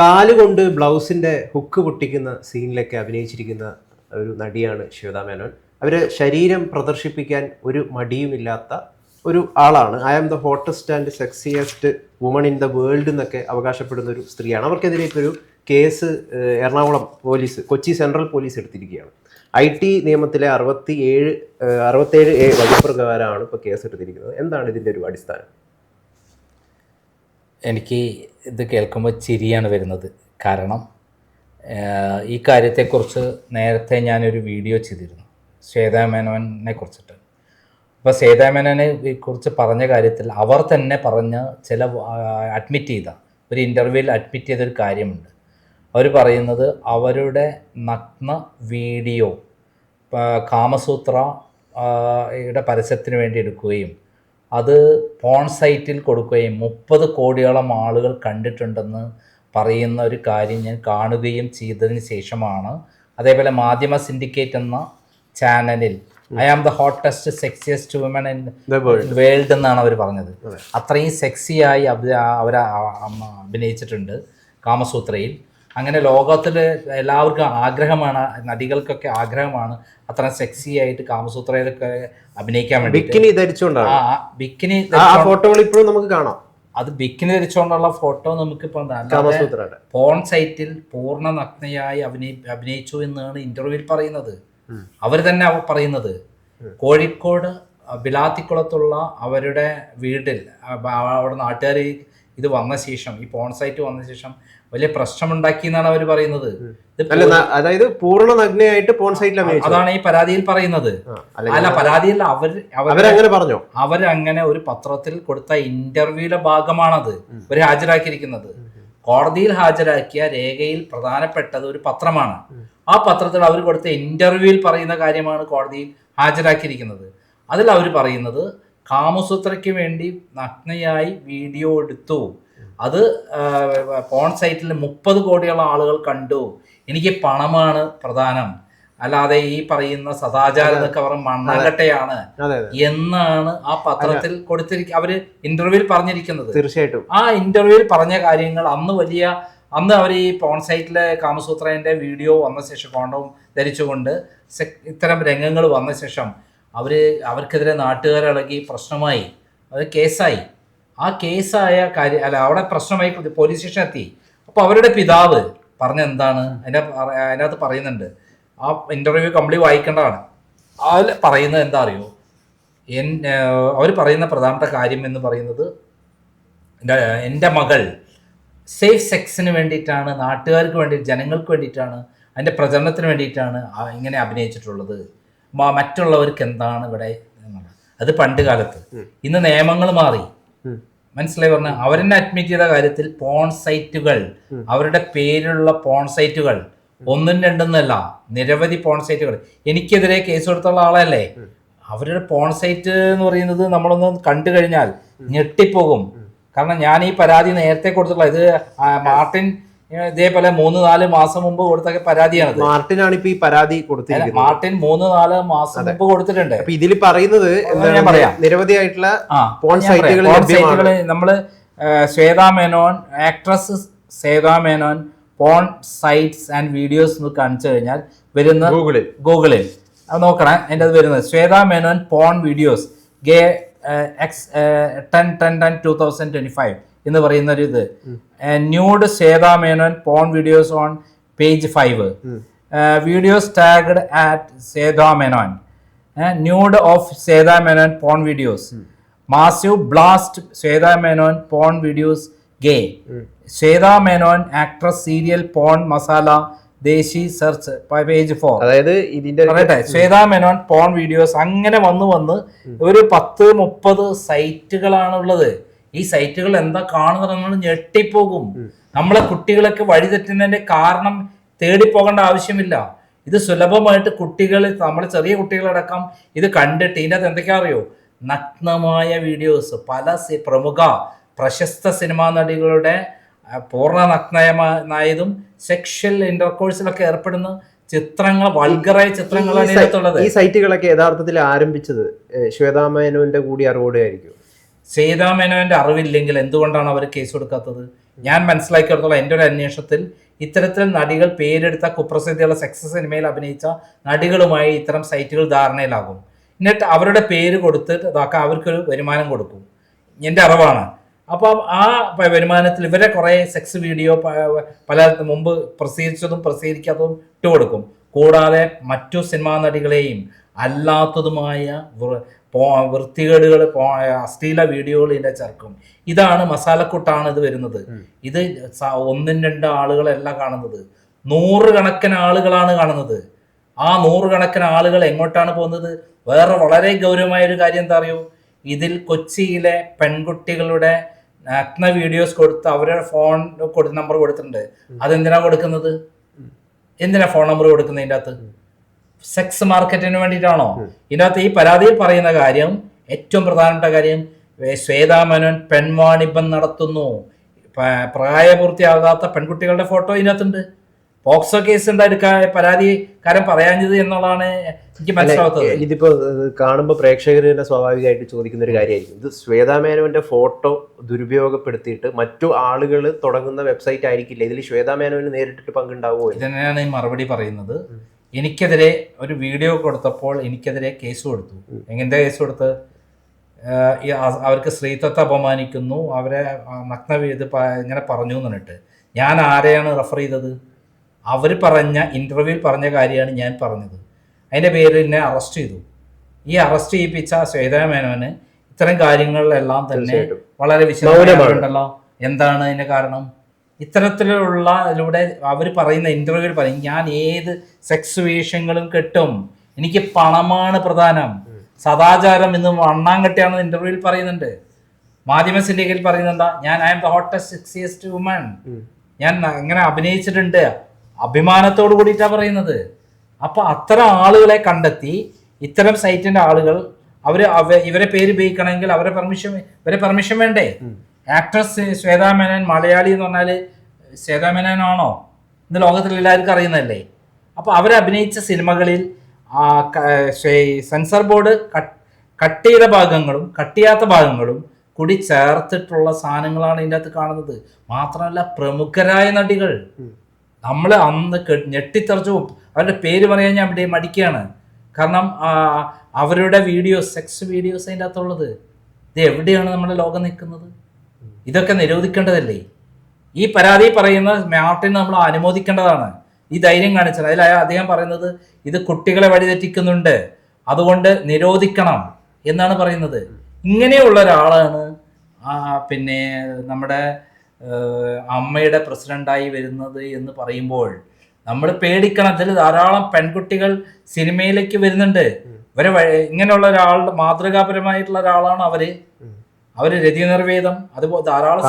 കാലുകൊണ്ട് ബ്ലൗസിന്റെ ഹുക്ക് പൊട്ടിക്കുന്ന സീനിലൊക്കെ അഭിനയിച്ചിരിക്കുന്ന ഒരു നടിയാണ് ശിവതാ മേനോൻ. അവർ ശരീരം പ്രദർശിപ്പിക്കാൻ ഒരു മടിയുമില്ലാത്ത ഒരു ആളാണ്. I am the hottest and sexiest woman in the world എന്നൊക്കെ അവകാശപ്പെടുന്ന ഒരു സ്ത്രീയാണ്. അവർക്കെതിരെ ഇപ്പോൾ ഒരു case Ernakulam police Kochi central police എടുത്തിരിക്കുകയാണ്. ഐ ടി നിയമത്തിലെ അറുപത്തി ഏഴ് അറുപത്തേഴ് എ വകുപ്പ് പ്രകാരമാണ് ഇപ്പോൾ കേസ് എടുത്തിരിക്കുന്നത്. എന്താണ് ഇതിന്റെ ഒരു അടിസ്ഥാനം? എനിക്ക് ഇത് കേൾക്കുമ്പോൾ ചിരിയാണ് വരുന്നത്. കാരണം ഈ കാര്യത്തെക്കുറിച്ച് നേരത്തെ ഞാനൊരു വീഡിയോ ചെയ്തിരുന്നു. ശ്വേതാമേനോനെ കുറിച്ചിട്ട്. അപ്പോൾ ശ്വേതാമേനോനെ കുറിച്ച് പറഞ്ഞ കാര്യത്തിൽ അവർ തന്നെ പറഞ്ഞ ചില അഡ്മിറ്റ് ചെയ്ത ഒരു ഇന്റർവ്യൂവിൽ അഡ്മിറ്റ് ചെയ്തൊരു കാര്യമുണ്ട്. അവർ പറയുന്നത് അവരുടെ നഗ്ന വീഡിയോ കാമസൂത്ര യുടെ പരസ്യത്തിന് വേണ്ടി എടുക്കുകയും അത് പോൺ സൈറ്റിൽ കൊടുക്കുകയും മുപ്പത് കോടിയോളം ആളുകൾ കണ്ടിട്ടുണ്ടെന്ന് പറയുന്ന ഒരു കാര്യം ഞാൻ കാണുകയും ചെയ്തതിന് ശേഷമാണ്. അതേപോലെ മാധ്യമ സിൻഡിക്കേറ്റ് എന്ന ചാനലിൽ I am the hottest sexiest woman in world എന്നാണ് അവർ പറഞ്ഞത്. അത്രയും സെക്സിയായി അവർ അഭിനയിച്ചിട്ടുണ്ട് കാമസൂത്രയിൽ. അങ്ങനെ ലോകത്തിൽ എല്ലാവർക്കും ആഗ്രഹമാണ് നടികൾക്കൊക്കെ ആഗ്രഹമാണ് അത്ര സെക്സി ആയിട്ട് കാമസൂത്രയിലൊക്കെ അഭിനയിക്കാൻ വേണ്ടി ബിക്കിനി ധരിച്ചുകൊണ്ടാണ്? ആ ബിക്കിനി ആ ഫോട്ടോകൾ ഇപ്പോഴും നമുക്ക് കാണാം. അത് ബിക്കിനി ധരിച്ചുകൊണ്ടുള്ള ഫോട്ടോ നമുക്കിപ്പോൾ അല്ലാതെ കാമസൂത്രയുടെ. പോൺ സൈറ്റിൽ പൂർണ നഗ്നയായി അഭിനയി അഭിനയിച്ചു എന്നാണ് ഇന്റർവ്യൂവിൽ പറയുന്നത്. അവർ തന്നെ പറയുന്നത്. കോഴിക്കോട് ബിലാത്തിക്കുളത്തുള്ള അവരുടെ വീട്ടിൽ അവിടെ നാട്ടുകാർ ഇത് വന്ന ശേഷം ഈ പോൺ സൈറ്റ് വന്ന ശേഷം വലിയ പ്രശ്നമുണ്ടാക്കി എന്നാണ് അവർ പറയുന്നത് അതായത് പൂർണ നഗ്നയായിട്ട് പോൺ സൈറ്റിൽ അതാണ് ഈ പരാതിയിൽ പറയുന്നത്. അല്ല പരാതിയിൽ അവർ അവർ അവരങ്ങനെ പറഞ്ഞു? അവരങ്ങനെ ഒരു പത്രത്തിൽ കൊടുത്ത ഇന്റർവ്യൂയുടെ ഭാഗമാണത് ഇവർ ഹാജരാക്കിയിരിക്കുന്നത്. കോടതിയിൽ ഹാജരാക്കിയ രേഖയിൽ പ്രധാനപ്പെട്ടത് ഒരു പത്രമാണ്. ആ പത്രത്തിൽ അവർ കൊടുത്ത ഇന്റർവ്യൂവിൽ പറയുന്ന കാര്യമാണ് കോടതിയിൽ ഹാജരാക്കിയിരിക്കുന്നത്. അതിൽ അവർ പറയുന്നത് കാമസൂത്രയ്ക്ക് വേണ്ടി നഗ്നയായി വീഡിയോ എടുത്തു. അത് പോൺ സൈറ്റിൽ മുപ്പത് കോടിയുള്ള ആളുകൾ കണ്ടു. എനിക്ക് പണമാണ് പ്രധാനം. അല്ലാതെ ഈ പറയുന്ന സദാചാരം എന്നൊക്കെ പറഞ്ഞ മണ്ണാങ്കട്ടയാണ്. എന്നാണ് ആ പത്രത്തിൽ കൊടുത്തിരിക്ക അവർ ഇന്റർവ്യൂവിൽ പറഞ്ഞിരിക്കുന്നത്. തീർച്ചയായിട്ടും. ആ ഇന്റർവ്യൂവിൽ പറഞ്ഞ കാര്യങ്ങൾ അന്ന് വലിയ അന്ന് അവർ ഈ പോൺ സൈറ്റിലെ കാമസൂത്രേന്റെ വീഡിയോ വന്ന ശേഷം കോണ്ടവും ധരിച്ചുകൊണ്ട് ഇത്തരം രംഗങ്ങൾ വന്ന ശേഷം അവർ അവർക്കെതിരെ നാട്ടുകാരിളകി പ്രശ്നമായി. അത് കേസായി. ആ കേസായ കാര്യം അല്ല അവിടെ പ്രശ്നമായി പോലീസ് സ്റ്റേഷൻ എത്തി. അപ്പോൾ അവരുടെ പിതാവ് പറഞ്ഞ എന്താണ്? അതിന്റെ അതിനകത്ത് പറയുന്നുണ്ട്. ആ ഇന്റർവ്യൂ കംപ്ലീറ്റ് വായിക്കേണ്ടതാണ്. അതിൽ പറയുന്നത് എന്താ അറിയോ? എൻ അവർ പറയുന്ന പ്രധാനപ്പെട്ട കാര്യം എന്ന് പറയുന്നത് എന്റെ മകൾ സേഫ് സെക്സിന് വേണ്ടിയിട്ടാണ് നാട്ടുകാർക്ക് വേണ്ടി ജനങ്ങൾക്ക് വേണ്ടിയിട്ടാണ് അതിന്റെ പ്രചരണത്തിന് വേണ്ടിയിട്ടാണ് ഇങ്ങനെ അഭിനയിച്ചിട്ടുള്ളത്. മറ്റുള്ളവർക്ക് എന്താണ് ഇവിടെ? അത് പണ്ട് കാലത്ത്. ഇന്ന് നിയമങ്ങൾ മാറി. മനസ്സിലായി പറഞ്ഞ അവരെന്നെ അഡ്മിറ്റ് ചെയ്ത കാര്യത്തിൽ പോൺ സൈറ്റുകൾ അവരുടെ പേരിലുള്ള പോൺ സൈറ്റുകൾ ഒന്നും രണ്ടൊന്നല്ല നിരവധി പോൺ സൈറ്റുകൾ എനിക്കെതിരെ കേസ് കൊടുത്തുള്ള ആളല്ലേ? അവരുടെ പോൺ സൈറ്റ് എന്ന് പറയുന്നത് നമ്മളൊന്ന് കണ്ടു കഴിഞ്ഞാൽ ഞെട്ടിപ്പോകും. കാരണം ഞാൻ ഈ പരാതി നേരത്തെ കൊടുത്തിട്ടുള്ള ഇത് മാർട്ടിൻ ഇതേപോലെ മൂന്ന് നാല് മാസം മുമ്പ് കൊടുത്ത മാർട്ടിൻ ആണ് ഇപ്പൊ ഈ പരാതി കൊടുത്തിരിക്കുന്നത്. മാർട്ടിൻ മൂന്ന് നാല് മാസം മുമ്പ് കൊടുത്തിട്ടുണ്ട്. അപ്പൊ ഇതിൽ പറയുന്നത് ഞാൻ പറയാം. നിരവധിയായിട്ടുള്ള. സൈറ്റുകൾ നമ്മൾ Shweta Menon actress Shweta Menon porn sites and videos എന്ന് കാണിച്ചു കഴിഞ്ഞാൽ വരുന്ന ഗൂഗിളിൽ. ഗൂഗിളിൽ. അത് നോക്കണേ എന്റെ അത് വരുന്നത്. Shweta Menon porn videos gay X ten ten ten two thousand twenty five. എന്ന് പറയുന്ന ഒരു ഇത് nude Shweta Menon porn videos on page five. Videos tagged at Shweta Menon. Nude of Shweta Menon porn videos. Massive blast Shweta Menon porn videos gay. Shweta Menon actress serial porn masala desi search page four. അതായത് ഇതിന്റെ പറയട്ടെ Shweta Menon porn videos അങ്ങനെ വന്ന് വന്ന് ഒരു പത്ത് മുപ്പത് സൈറ്റുകളാണ് ഉള്ളത് ഈ സൈറ്റുകൾ എന്താ കാണുന്നത് നമ്മൾ ഞെട്ടിപ്പോകും. നമ്മളെ കുട്ടികളൊക്കെ വഴിതെറ്റുന്നതിന്റെ കാരണം തേടിപ്പോകേണ്ട ആവശ്യമില്ല. ഇത് സുലഭമായിട്ട് കുട്ടികൾ നമ്മൾ ചെറിയ കുട്ടികളടക്കം ഇത് കണ്ടിട്ട് ഇതിനകത്ത് എന്തൊക്കെയാ അറിയോ? നഗ്നമായ വീഡിയോസ് പല സി- പ്രമുഖ പ്രശസ്ത സിനിമാ നടികളുടെ പൂർണ നഗ്നയമായതും സെക്ഷൽ ഇന്റർകോഴ്സിലൊക്കെ ഏർപ്പെടുന്ന ചിത്രങ്ങൾ വൾഗറായ ചിത്രങ്ങളാണ് ഈ ഈ സൈറ്റുകളൊക്കെ യഥാർത്ഥത്തിൽ ആരംഭിച്ചത് ശ്വേതാമേനുവിന്റെ കൂടി അറിവോടെ ആയിരിക്കും സീതാമേനോന്റെ അറിവില്ലെങ്കിൽ എന്തുകൊണ്ടാണ് അവർ കേസ് കൊടുക്കാത്തത് ഞാൻ മനസ്സിലാക്കിയിടത്തോളം എന്റെ ഒരു അന്വേഷണത്തിൽ ഇത്തരത്തിൽ നടികൾ പേരെടുത്ത കുപ്രസിദ്ധിയുള്ള സെക്സ് സിനിമയിൽ അഭിനയിച്ച നടികളുമായി ഇത്തരം സൈറ്റുകൾ ധാരണയിലാകും. എന്നിട്ട് അവരുടെ പേര് കൊടുത്ത് ഇതാക്കാൻ അവർക്കൊരു വരുമാനം കൊടുക്കും. എന്റെ അറിവാണ്. അപ്പം ആ വരുമാനത്തിൽ ഇവരെ കുറേ സെക്സ് വീഡിയോ പല മുമ്പ് പ്രസിദ്ധീകരിച്ചതും പ്രസിദ്ധീകരിക്കാത്തതും ഇട്ട് കൊടുക്കും കൂടാതെ മറ്റു സിനിമാ നടികളെയും അല്ലാത്തതുമായ പോ- വൃത്തികേടുകൾ പോയ അശ്ലീല വീഡിയോകൾ ചർക്കും. ചേർക്കും ഇതാണ് മസാലക്കൂട്ടാണ് ഇത് വരുന്നത്. ഇത് ഒന്നും രണ്ട് ആളുകളല്ല കാണുന്നത്. നൂറുകണക്കിന് ആളുകളാണ് കാണുന്നത്. ആ നൂറുകണക്കിന് ആളുകൾ എങ്ങോട്ടാണ് പോകുന്നത്? വേറെ വളരെ ഗൗരവമായ ഒരു കാര്യം എന്താ അറിയോ? ഇതിൽ കൊച്ചിയിലെ പെൺകുട്ടികളുടെ നഗ്ന വീഡിയോസ് കൊടുത്ത് അവരുടെ ഫോൺ കൊടുത്ത് നമ്പർ കൊടുത്തിട്ടുണ്ട്. അതെന്തിനാ കൊടുക്കുന്നത്? എന്തിനാ ഫോൺ നമ്പർ കൊടുക്കുന്നത് ഇതിന്റെ അകത്ത്? സെക്സ് മാർക്കറ്റിന് വേണ്ടിയിട്ടാണോ? ഇതിനകത്ത് ഈ പരാതിയിൽ പറയുന്ന കാര്യം ഏറ്റവും പ്രധാനപ്പെട്ട കാര്യം ശ്വേതാമനൻ ശ്വേതാ മേനോൻ പെൺവാണിഭം നടത്തുന്നു. പ്രായപൂർത്തിയാകാത്ത പെൺകുട്ടികളുടെ ഫോട്ടോ ഇതിനകത്തുണ്ട്. പോക്സോ കേസ് എടുക്കാൻ പരാതിക്കാരൻ പറയാഞ്ഞത് എന്നുള്ളതാണ് എനിക്ക് മനസ്സിലാവാത്തത്. ഇതിപ്പോ കാണുമ്പോ കാണുമ്പോൾ പ്രേക്ഷകർ തന്നെ സ്വാഭാവികമായിട്ട് ചോദിക്കുന്ന ഒരു കാര്യമായിരിക്കും. ഇത് ശ്വേതാ മേനോന്റെ ഫോട്ടോ ദുരുപയോഗപ്പെടുത്തിയിട്ട് മറ്റു ആളുകൾ തുടങ്ങുന്ന വെബ്സൈറ്റ് ആയിരിക്കില്ല. ഇതിൽ ശ്വേതാ മേനോന് നേരിട്ടിട്ട് പങ്കുണ്ടാവുമോ? ഇതിനാണ് ഈ മറുപടി പറയുന്നത്. എനിക്കെതിരെ ഒരു വീഡിയോ കൊടുത്തപ്പോൾ എനിക്കെതിരെ കേസ് കൊടുത്തു. എങ്ങനത്തെ കേസ് കൊടുത്ത്? അവർക്ക് സ്ത്രീത്വത്തെ അപമാനിക്കുന്നു. അവരെ നഗ്ന ഇത് ഇങ്ങനെ പറഞ്ഞു എന്ന് പറഞ്ഞിട്ട്. ഞാൻ ആരെയാണ് റെഫർ ചെയ്തത്? അവർ പറഞ്ഞ ഇന്റർവ്യൂവിൽ പറഞ്ഞ കാര്യമാണ് ഞാൻ പറഞ്ഞത്. അതിന്റെ പേരിൽ എന്നെ അറസ്റ്റ് ചെയ്തു. ഈ അറസ്റ്റ് ചെയ്യിപ്പിച്ച ശ്വേതാ മേനോന് ഇത്തരം കാര്യങ്ങളിലെല്ലാം തന്നെ വളരെ. വിശദമായിട്ടുണ്ടല്ലോ എന്താണ് അതിന്റെ കാരണം? ഇത്തരത്തിലുള്ള ഇതിലൂടെ അവർ പറയുന്ന ഇന്റർവ്യൂവിൽ പറയും ഞാൻ ഏത് സെക്സ് വേഷങ്ങളും കെട്ടും. എനിക്ക് പണമാണ് പ്രധാനം. സദാചാരം ഇന്ന് വണ്ണാങ്കട്ടിയാണ് ഇന്റർവ്യൂവിൽ പറയുന്നുണ്ട്. മാധ്യമ സിൻഡിക്കയിൽ പറയുന്നത് എന്താ ഞാൻ I'm the hottest sexiest woman ഞാൻ അങ്ങനെ ഇങ്ങനെ അഭിനയിച്ചിട്ടുണ്ട്. അഭിമാനത്തോട് കൂടിയിട്ടാണ് പറയുന്നത്. അപ്പൊ അത്തരം ആളുകളെ കണ്ടെത്തി ഇത്തരം സൈറ്റിന്റെ ആളുകൾ അവർ ഇവരെ പേര് ഉപയോഗിക്കണമെങ്കിൽ അവരെ പെർമിഷൻ ഇവരെ പെർമിഷൻ വേണ്ടേ? ആക്ട്രസ് ശ്വേതാ മേനൻ മലയാളി എന്ന് പറഞ്ഞാൽ ശ്വേതാ മേനോൻ ആണോ ഇന്ന് ലോകത്തിൽ എല്ലാവർക്കും അറിയുന്നതല്ലേ? അപ്പോൾ അവരഭിനയിച്ച അഭിനയിച്ച സിനിമകളിൽ സെൻസർ ബോർഡ് കട്ട് ചെയ്ത ഭാഗങ്ങളും കട്ടിയാത്ത ചെയ്യാത്ത ഭാഗങ്ങളും കൂടി ചേർത്തിട്ടുള്ള സാധനങ്ങളാണ് ഇതിന്റെ അകത്ത് കാണുന്നത്. മാത്രമല്ല പ്രമുഖരായ നടികൾ. നമ്മൾ അന്ന് ഞെട്ടിത്തെറിച്ചു അവരുടെ പേര് പറയാൻ ഞാൻ ഇവിടെ മടിക്കുകയാണ്. കാരണം അവരുടെ വീഡിയോസ് സെക്സ് വീഡിയോസ് അതിന്റെ അകത്തുള്ളത്. ഇത് എവിടെയാണ് നമ്മുടെ ലോകം നിൽക്കുന്നത്? ഇതൊക്കെ നിരോധിക്കേണ്ടതല്ലേ? ഈ പരാതി പറയുന്ന മാർട്ടിന് നമ്മൾ അനുമോദിക്കേണ്ടതാണ്. ഈ ധൈര്യം കാണിച്ചത് അതിൽ അദ്ദേഹം പറയുന്നത് ഇത് കുട്ടികളെ വഴിതെറ്റിക്കുന്നുണ്ട്. അതുകൊണ്ട് നിരോധിക്കണം എന്നാണ് പറയുന്നത്. ഇങ്ങനെയുള്ള ഒരാളാണ് പിന്നെ നമ്മുടെ അമ്മയുടെ പ്രസിഡന്റായി വരുന്നത് എന്ന് പറയുമ്പോൾ നമ്മൾ പേടിക്കണം. അതിൽ ധാരാളം പെൺകുട്ടികൾ സിനിമയിലേക്ക് വരുന്നുണ്ട്. ഇവരെ ഇങ്ങനെയുള്ള ഒരാളുടെ മാതൃകാപരമായിട്ടുള്ള ഒരാളാണ് അവർ. അവർ രതി നിർവേദം അതുപോലെ ധാരാളം.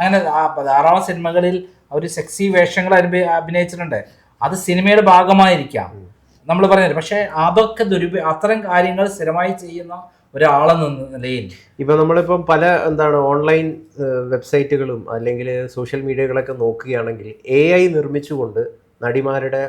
അങ്ങനെ ധാരാളം സിനിമകളിൽ അവർ സെക്സി വേഷങ്ങൾ അഭിനയിച്ചിട്ടുണ്ട്. അത് സിനിമയുടെ ഭാഗമായിരിക്കാം. നമ്മൾ പറഞ്ഞത്. പക്ഷെ അതൊക്കെ ദുരുപ അത്തരം കാര്യങ്ങൾ സ്ഥിരമായി ചെയ്യുന്ന ഒരാളെന്ന നിലയിൽ. ഇപ്പൊ നമ്മളിപ്പം പല എന്താണ് ഓൺലൈൻ വെബ്സൈറ്റുകളും അല്ലെങ്കിൽ സോഷ്യൽ മീഡിയകളൊക്കെ നോക്കുകയാണെങ്കിൽ എ ഐ നിർമ്മിച്ചുകൊണ്ട് നടിമാരുടെ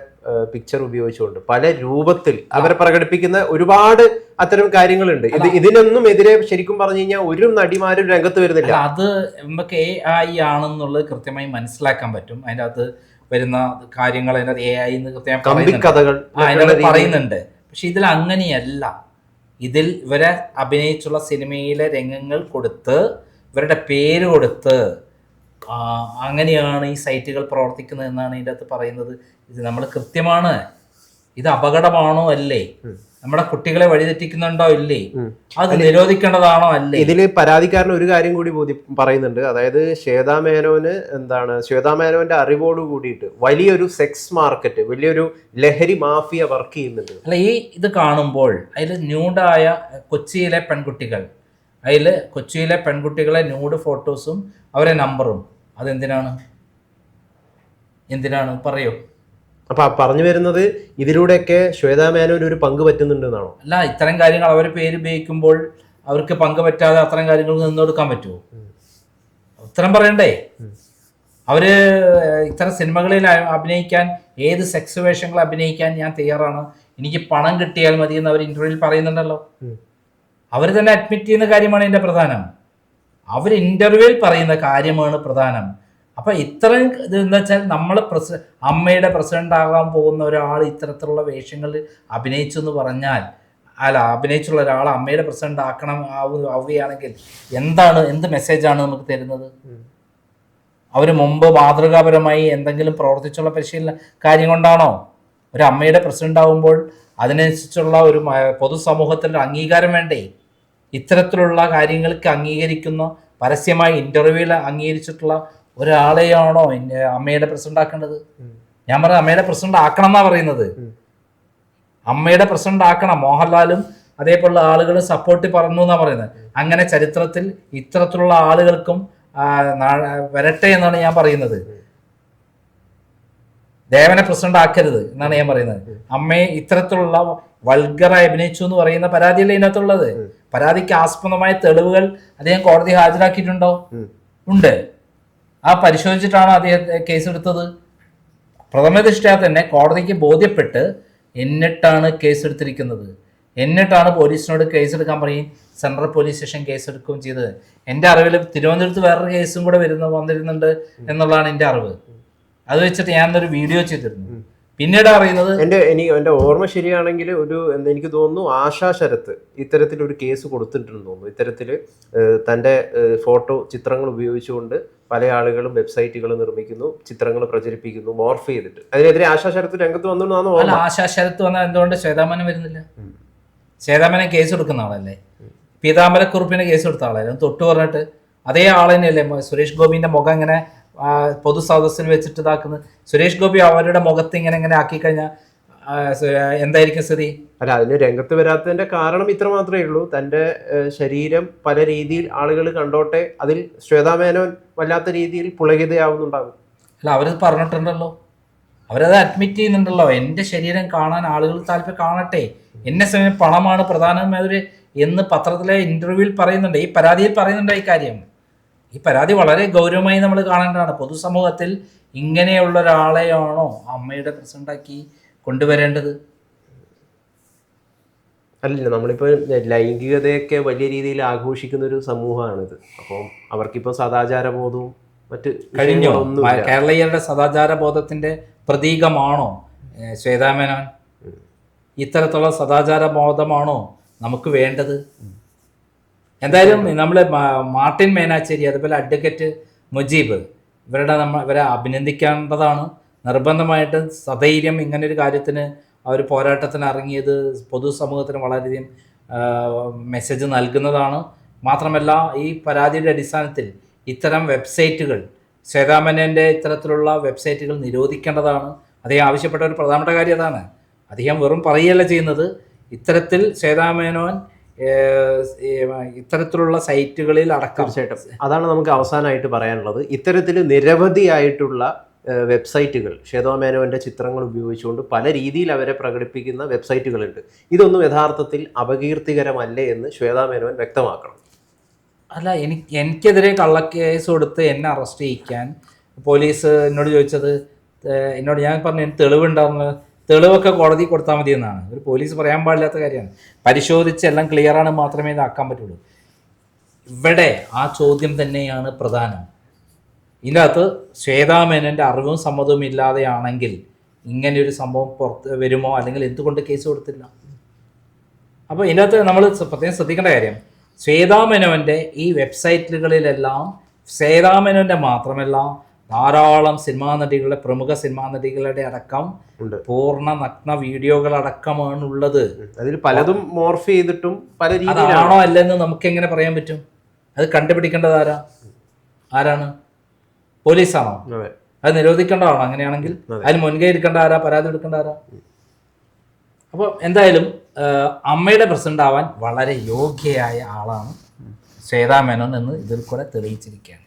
പിക്ചർ ഉപയോഗിച്ചുകൊണ്ട് പല രൂപത്തിൽ അവരെ പ്രകടിപ്പിക്കുന്ന ഒരുപാട് അത്തരം കാര്യങ്ങളുണ്ട്. ഇത് ഇതിനൊന്നും എതിരെ ശരിക്കും പറഞ്ഞു കഴിഞ്ഞാൽ ഒരു നടിമാരും രംഗത്ത് വരുന്നില്ല. അത് നമുക്ക് എ ഐ ആണെന്നുള്ളത് കൃത്യമായി മനസ്സിലാക്കാൻ പറ്റും. അതിന്റെ അകത്ത് വരുന്ന കാര്യങ്ങൾ അതിനകത്ത് എ ഐ എന്ന് കൃത്യമായി കഥകൾ അതിനകത്ത് പറയുന്നുണ്ട്. പക്ഷെ ഇതിൽ അങ്ങനെയല്ല. ഇതിൽ ഇവരെ അഭിനയിച്ചുള്ള സിനിമയിലെ രംഗങ്ങൾ കൊടുത്ത് ഇവരുടെ പേര് കൊടുത്ത് അങ്ങനെയാണ് ഈ സൈറ്റുകൾ പ്രവർത്തിക്കുന്നത് എന്നാണ് ഇതിന്റെ അകത്ത് പറയുന്നത്. ഇത് നമ്മൾ കൃത്യമാണ്. ഇത് അപകടമാണോ അല്ലേ? നമ്മുടെ കുട്ടികളെ വഴിതെറ്റിക്കുന്നുണ്ടോ ഇല്ലേ? അത് നിരോധിക്കേണ്ടതാണോ അല്ലേ? ഇതിൽ പരാതിക്കാരൻ ഒരു കാര്യം കൂടി ബോധ്യ പറയുന്നുണ്ട്. അതായത് ശ്വേതാ മേനോന് എന്താണ് ശ്വേതാ മേനോന്റെ അറിവോട് കൂടിയിട്ട് വലിയൊരു സെക്സ് മാർക്കറ്റ് വലിയൊരു ലഹരി മാഫിയ വർക്ക് ചെയ്യുന്നുണ്ട്. അല്ല ഈ ഇത് കാണുമ്പോൾ അതിൽ ന്യൂഡായ കൊച്ചിയിലെ പെൺകുട്ടികൾ അതിൽ കൊച്ചിയിലെ പെൺകുട്ടികളെ ന്യൂഡ് ഫോട്ടോസും അവരെ നമ്പറും അതെന്തിനാണ്? എന്തിനാണ്? പറയോ. അപ്പൊ പറഞ്ഞു വരുന്നത് ഇതിലൂടെയൊക്കെ ശ്വേതാ മേനോന് ഒരു പങ്ക് പറ്റുന്നുണ്ടെന്നാണോ? അല്ല ഇത്തരം കാര്യങ്ങൾ അവർ പേര് ഉപയോഗിക്കുമ്പോൾ അവർക്ക് പങ്ക് പറ്റാതെ അത്തരം കാര്യങ്ങൾ നിന്നെടുക്കാൻ പറ്റുമോ? ഉത്തരം പറയണ്ടേ? അവർ ഇത്തരം സിനിമകളിൽ അഭിനയിക്കാൻ ഏത് സെക്സ് വേഷങ്ങൾ അഭിനയിക്കാൻ ഞാൻ തയ്യാറാണ്. എനിക്ക് പണം കിട്ടിയാൽ മതി എന്ന് അവർ ഇന്റർവ്യൂവിൽ പറയുന്നുണ്ടല്ലോ. അവർ തന്നെ അഡ്മിറ്റ് ചെയ്യുന്ന കാര്യമാണ് എന്റെ പ്രധാനം. അവർ ഇന്റർവ്യൂവിൽ പറയുന്ന കാര്യമാണ് പ്രധാനം. അപ്പൊ ഇത്രയും ഇത് എന്താ വെച്ചാൽ നമ്മൾ പ്രസ അമ്മയുടെ പ്രസിഡന്റ് ആകാൻ പോകുന്ന ഒരാൾ ഇത്തരത്തിലുള്ള വേഷങ്ങളിൽ അഭിനയിച്ചു എന്ന് പറഞ്ഞാൽ അല്ല അഭിനയിച്ചുള്ള ഒരാൾ അമ്മയുടെ പ്രസിഡന്റ് ആക്കണം ആവു- ആവുകയാണെങ്കിൽ എന്താണ് എന്ത് മെസ്സേജാണ് നമുക്ക് തരുന്നത്? അവർ മുമ്പ് മാതൃകാപരമായി എന്തെങ്കിലും പ്രവർത്തിച്ചുള്ള പരിശീലന കാര്യം കൊണ്ടാണോ? ഒരു അമ്മയുടെ പ്രസിഡന്റ് ആവുമ്പോൾ അതിനനുസരിച്ചുള്ള ഒരു പൊതുസമൂഹത്തിന്റെ അംഗീകാരം വേണ്ടേ? ഇത്തരത്തിലുള്ള കാര്യങ്ങൾക്ക് അംഗീകരിക്കുന്ന. പരസ്യമായി ഇന്റർവ്യൂവിൽ അംഗീകരിച്ചിട്ടുള്ള ഒരാളെയാണോ എന്റെ അമ്മയുടെ പ്രസിഡന്റ് ആക്കേണ്ടത്? ഞാൻ പറഞ്ഞ അമ്മയുടെ പ്രസിഡന്റ് ആക്കണം എന്നാ പറയുന്നത് അമ്മയുടെ പ്രസിഡന്റ് ആക്കണം. മോഹൻലാലും അതേപോലുള്ള ആളുകളും സപ്പോർട്ട് പറഞ്ഞു എന്നാ പറയുന്നത്. അങ്ങനെ ചരിത്രത്തിൽ ഇത്തരത്തിലുള്ള ആളുകൾക്കും വരട്ടെ എന്നാണ് ഞാൻ പറയുന്നത്. ദേവനെ പ്രസിഡന്റ് ആക്കരുത് എന്നാണ് ഞാൻ പറയുന്നത്. അമ്മയെ ഇത്തരത്തിലുള്ള വൾഗറായി അഭിനയിച്ചു എന്ന് പറയുന്ന പരാതിയല്ലേ ഇതിനകത്തുള്ളത്? പരാതിക്ക് ആസ്പദമായ തെളിവുകൾ അദ്ദേഹം കോടതി ഹാജരാക്കിയിട്ടുണ്ടോ? ഉണ്ട്. ആ പരിശോധിച്ചിട്ടാണ് അദ്ദേഹം കേസ് എടുത്തത് പ്രഥമ ദൃഷ്ടിയാൽ തന്നെ കോടതിക്ക് ബോധ്യപ്പെട്ട് എന്നിട്ടാണ് കേസ് എടുത്തിരിക്കുന്നത് എന്നിട്ടാണ് പോലീസിനോട് കേസ് എടുക്കാൻ പറയും സെൻട്രൽ പോലീസ് സ്റ്റേഷൻ കേസ് എടുക്കുകയും ചെയ്തത്. എന്റെ അറിവിൽ തിരുവനന്തപുരത്ത് വേറൊരു കേസും കൂടെ വരുന്ന വന്നിരുന്നുണ്ട് എന്നുള്ളതാണ് എന്റെ അറിവ്. അത് വെച്ചിട്ട് ഞാനൊരു വീഡിയോ ചെയ്തിരുന്നു. പിന്നീട് അറിയുന്നത്? എന്റെ എനിക്ക് എന്റെ ഓർമ്മ ശരിയാണെങ്കിൽ ഒരു എനിക്ക് തോന്നുന്നു ആശാ ശരത്ത് ഇത്തരത്തിൽ ഒരു കേസ് കൊടുത്തിട്ടുണ്ടെന്ന് തോന്നുന്നു. ഇത്തരത്തിൽ ഏഹ്, തന്റെ ഫോട്ടോ ചിത്രങ്ങൾ ഉപയോഗിച്ചുകൊണ്ട് പല ആളുകളും വെബ്സൈറ്റുകൾ നിർമ്മിക്കുന്നു ചിത്രങ്ങൾ പ്രചരിപ്പിക്കുന്നു മോർഫ് ചെയ്തിട്ട്. അതിനെതിരെ ആശാ ശരത്ത് രംഗത്ത് വന്നു ആശാ ശരത്ത് വന്നാൽ എന്തുകൊണ്ട് ശ്വേതാമനം വരുന്നില്ല? ശ്വേതാമനം കേസ് എടുക്കുന്ന ആളല്ലേ? പീതാംബരക്കുറുപ്പിന് കേസ് എടുത്ത ആളായിരുന്നു. തൊട്ട് പറഞ്ഞിട്ട് അതേ ആൾ തന്നെയല്ലേ സുരേഷ് ഗോപിന്റെ മുഖം ഇങ്ങനെ പൊതു സദസ്സിൽ വെച്ചിട്ട് ഇതാക്കുന്നത്. സുരേഷ് ഗോപി അവരുടെ മുഖത്ത് ഇങ്ങനെ ഇങ്ങനെ ആക്കി കഴിഞ്ഞാൽ എന്തായിരിക്കും സ്ഥിതി? അല്ല അതിന് രംഗത്ത് വരാത്തതിന്റെ കാരണം ഇത്ര മാത്രമേ ഉള്ളൂ. തന്റെ ശരീരം പല രീതിയിൽ ആളുകൾ കണ്ടോട്ടെ അതിൽ ശ്വേതാമേനോൻ വല്ലാത്ത രീതിയിൽ പുളകിതയാവുന്നുണ്ടാകും അല്ല അവരത് പറഞ്ഞിട്ടുണ്ടല്ലോ. അവരത് അഡ്മിറ്റ് ചെയ്യുന്നുണ്ടല്ലോ. എന്റെ ശരീരം കാണാൻ ആളുകൾ താല്പര്യം കാണട്ടെ. എന്നെ സമയം പണമാണ് പ്രധാനമന്ത്രി എന്ന് പത്രത്തിലെ ഇന്റർവ്യൂവിൽ പറയുന്നുണ്ട്. ഈ പരാതിയിൽ പറയുന്നുണ്ട് ഈ കാര്യം. ഈ പരാതി വളരെ ഗൗരവമായി നമ്മൾ കാണേണ്ടതാണ്. പൊതുസമൂഹത്തിൽ ഇങ്ങനെയുള്ള ഒരാളെയാണോ അമ്മയുടെ പ്രസിഡന്റാക്കി കൊണ്ടുവരേണ്ടത്? അല്ലല്ല നമ്മളിപ്പോൾ ലൈംഗികതയൊക്കെ വലിയ രീതിയിൽ ആഘോഷിക്കുന്ന ഒരു സമൂഹമാണിത്. അപ്പോൾ അവർക്കിപ്പോൾ സദാചാരബോധവും മറ്റ് കഴിഞ്ഞോ. കേരളീയരുടെ സദാചാര ബോധത്തിന്റെ പ്രതീകമാണോ ശ്വേതാമേനോൻ? ഇത്തരത്തിലുള്ള സദാചാര ബോധമാണോ നമുക്ക് വേണ്ടത്? എന്തായാലും നമ്മൾ മാർട്ടിൻ മേനാച്ചേരി അതുപോലെ അഡ്വക്കേറ്റ് മുജീബ് ഇവരുടെ നമ്മൾ ഇവരെ അഭിനന്ദിക്കേണ്ടതാണ്. നിർബന്ധമായിട്ട് സധൈര്യം ഇങ്ങനൊരു കാര്യത്തിന് അവർ പോരാട്ടത്തിന് ഇറങ്ങിയത് പൊതുസമൂഹത്തിന് വളരെയധികം മെസ്സേജ് നൽകുന്നതാണ്. മാത്രമല്ല ഈ പരാതിയുടെ അടിസ്ഥാനത്തിൽ ഇത്തരം വെബ്സൈറ്റുകൾ ശ്വേതാമനന്റെ ഇത്തരത്തിലുള്ള വെബ്സൈറ്റുകൾ നിരോധിക്കേണ്ടതാണ്. അദ്ദേഹം ആവശ്യപ്പെട്ട ഒരു പ്രധാനപ്പെട്ട കാര്യം അതാണ്. അദ്ദേഹം വെറും പറയുകയല്ല ചെയ്യുന്നത്. ഇത്തരത്തിൽ ശ്വേതാമേനോൻ ഇത്തരത്തിലുള്ള സൈറ്റുകളിൽ അടക്കം. തീർച്ചയായിട്ടും. അതാണ് നമുക്ക് അവസാനമായിട്ട് പറയാനുള്ളത്. ഇത്തരത്തിൽ നിരവധിയായിട്ടുള്ള വെബ്സൈറ്റുകൾ ശ്വേതോമേനോന്റെ ചിത്രങ്ങൾ ഉപയോഗിച്ചുകൊണ്ട് പല രീതിയിൽ അവരെ പ്രകടിപ്പിക്കുന്ന വെബ്സൈറ്റുകളുണ്ട്. ഇതൊന്നും യഥാർത്ഥത്തിൽ അപകീർത്തികരമല്ലേ എന്ന് ശ്വേതാമേനോൻ വ്യക്തമാക്കണം. അല്ല എനിക്ക് എനിക്കെതിരെ കള്ളക്കേസ് കൊടുത്ത് എന്നെ അറസ്റ്റ് ചെയ്യിക്കാൻ പോലീസ് എന്നോട് ചോദിച്ചത് എന്നോട് ഞാൻ പറഞ്ഞു "എനിക്ക് തെളിവുണ്ടാവുന്ന തെളിവൊക്കെ കോടതി കൊടുത്താൽ മതി എന്നാണ്. ഒരു പോലീസ് പറയാൻ പാടില്ലാത്ത കാര്യമാണ്. പരിശോധിച്ച് എല്ലാം ക്ലിയർ ആണ് മാത്രമേ ഇതാക്കാൻ പറ്റുള്ളൂ. ഇവിടെ ആ ചോദ്യം തന്നെയാണ് പ്രധാനം. ഇതിനകത്ത് ശ്വേതാമേനന്റെ അറിവും സമ്മതവും ഇല്ലാതെയാണെങ്കിൽ ഇങ്ങനെ ഒരു സംഭവം പുറത്ത് വരുമോ? അല്ലെങ്കിൽ എന്തുകൊണ്ട് കേസ് കൊടുത്തില്ല? അപ്പോൾ ഇതിനകത്ത് നമ്മൾ പ്രത്യേകം ശ്രദ്ധിക്കേണ്ട കാര്യം. ശ്വേതാമേനോന്റെ ഈ വെബ്സൈറ്റുകളിലെല്ലാം ശ്വേതാമേനോന്റെ മാത്രമല്ല ധാരാളം സിനിമാ നടികളുടെ പ്രമുഖ സിനിമാ നടികളുടെ അടക്കം പൂർണ നഗ്ന വീഡിയോകൾ അടക്കമാണ് ഉള്ളത് അതിൽ പലതും മോർഫ് ചെയ്തിട്ടും പല രീതിയിലാണോ. അല്ലെന്ന് നമുക്ക് എങ്ങനെ പറയാൻ പറ്റും? അത് കണ്ടുപിടിക്കേണ്ടത് ആരാ? ആരാണ്? പോലീസാണോ? അതെ. നിരോധിക്കേണ്ടതാണോ അങ്ങനെയാണെങ്കിൽ? അതെ. അതിന് മുൻകൈ എടുക്കേണ്ട ആരാ? പരാതി എടുക്കേണ്ട ആരാ? അപ്പോൾ എന്തായാലും അമ്മയുടെ പ്രസിഡന്റ് ആവാൻ വളരെ യോഗ്യയായ ആളാണ് ശ്വേതാ മേനോൻ എന്ന് ഇതിൽ കൂടെ തെളിയിച്ചിരിക്കുകയാണ്.